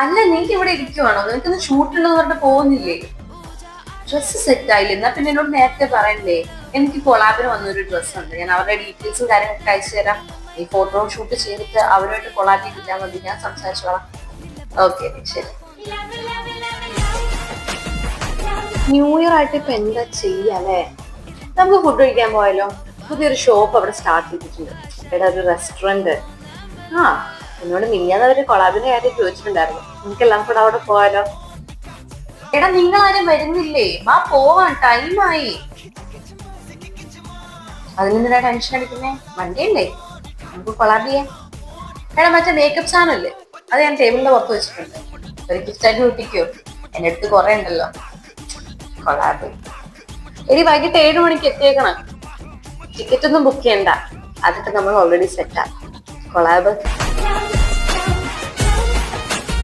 അല്ല നീക്ക് ഇവിടെ ഇരിക്കുവാണോ? നിനക്കൊന്ന് ഷൂട്ട് ഉണ്ടെന്ന് പറഞ്ഞിട്ട് പോകുന്നില്ലേ? ഡ്രസ്സ് സെറ്റ് ആയില്ല? എന്നാ പിന്നെ എന്നോട് നേരത്തെ പറയണ്ടേ. എനിക്ക് കൊളാബിന് വന്നൊരു ഡ്രസ്സ് ഉണ്ട്. ഞാൻ അവരുടെ ഡീറ്റെയിൽസും കാര്യങ്ങളൊക്കെ അയച്ചു തരാം. ഈ ഫോട്ടോ ഷൂട്ട് ചെയ്തിട്ട് അവരുമായിട്ട് കൊളാബ് കിട്ടാൻ മതി. ഞാൻ സംസാരിച്ചോളാം. ഓക്കെ ശരി. ന്യൂ ഇയർ ആയിട്ട് ഇപ്പൊ എന്താ ചെയ്യാല്ലേ നമുക്ക് ഫുഡ് കഴിക്കാൻ പോയാലോ? പുതിയൊരു ഷോപ്പ് അവിടെ സ്റ്റാർട്ട് ചെയ്തിട്ടുണ്ട്. ഇവിടെ ഒരു റെസ്റ്റോറന്റ് ആ എന്നോട് മിനിയാന്ന് അവർ കൊളാബിന്റെ കാര്യം ചോദിച്ചിട്ടുണ്ടായിരുന്നു. നമുക്കെല്ലാം കൂടെ അവിടെ പോയാലോ എടാ നിങ്ങൾ ആരും വരുന്നില്ലേ? വാ പോവാൻ ടൈമായി അതിനെന്തിനാ ടെൻഷൻ അടിക്കുന്നേ? വണ്ടിയല്ലേ? നമുക്ക് കൊളാബ് ചെയ്യാം. എടാ മറ്റേ മേക്കപ്പ് സാധനമല്ലേ അത് ഞാൻ ടേബിളിന്റെ പുറത്ത് വെച്ചിട്ടുണ്ട്. ഒരു ഗിഫ്റ്റ് ആയിട്ട് കിട്ടിക്കോ എന്റെ അടുത്ത് കുറെ ഉണ്ടല്ലോ. കൊളാബ് ഇനി വൈകിട്ട് ഏഴ് മണിക്ക് എത്തിയേക്കണം. ടിക്കറ്റ് ഒന്നും ബുക്ക് ചെയ്യണ്ട. അതൊക്കെ നമ്മൾ ഓൾറെഡി സെറ്റാ കൊളാബ്